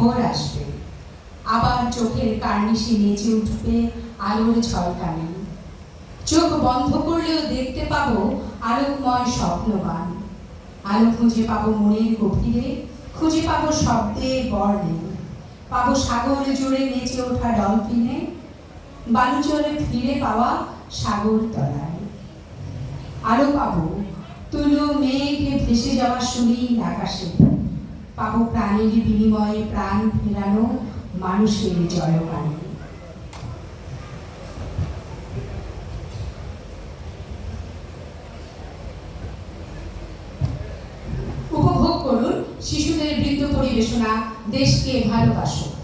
ভোর আসবে। আবার চোখের কার্নিশে নেচে উঠবে আলোর ঝলকানি চোখ বন্ধ করলেও দেখতে পাবো আলোকময় স্বপ্নবান। আলো খুঁজে পাবো মনের গভীরে, খুঁজে পাবো শব্দে বর্ণে। পাবো সাগর জুড়ে নেচে ওঠা ডলফিনে, বালুচরে ফিরে পাওয়া সাগর তলায়। আরও পাবো, তুলো, মেঘে, ভেসে যাওয়া শুনি আকাশে। পাব প্রাণের বিনিময়ে প্রাণ ফেরানো মানুষের জয়গান। উপভোগ করুন শিশুদের বৃত্ত পরিবেশনা দেশকে ভালোবাসুন।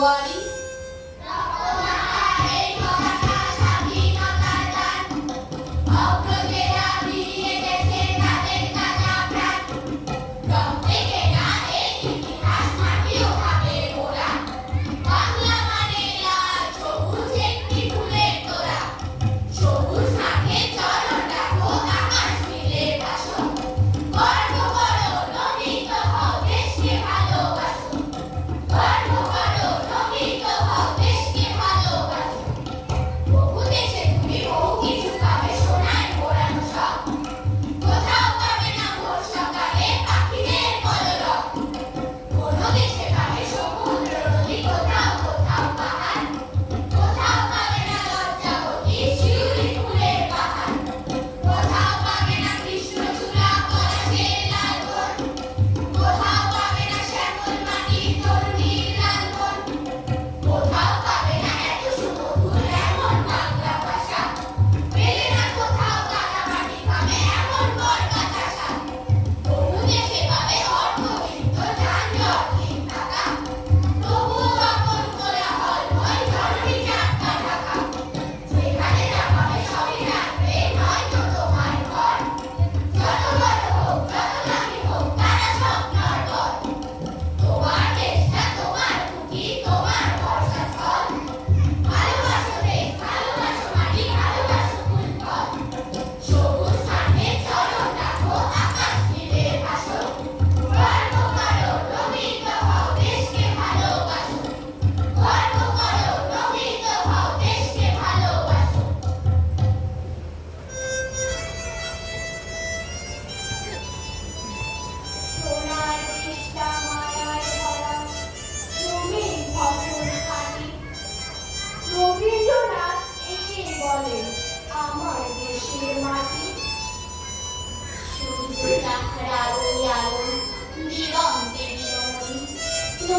Wali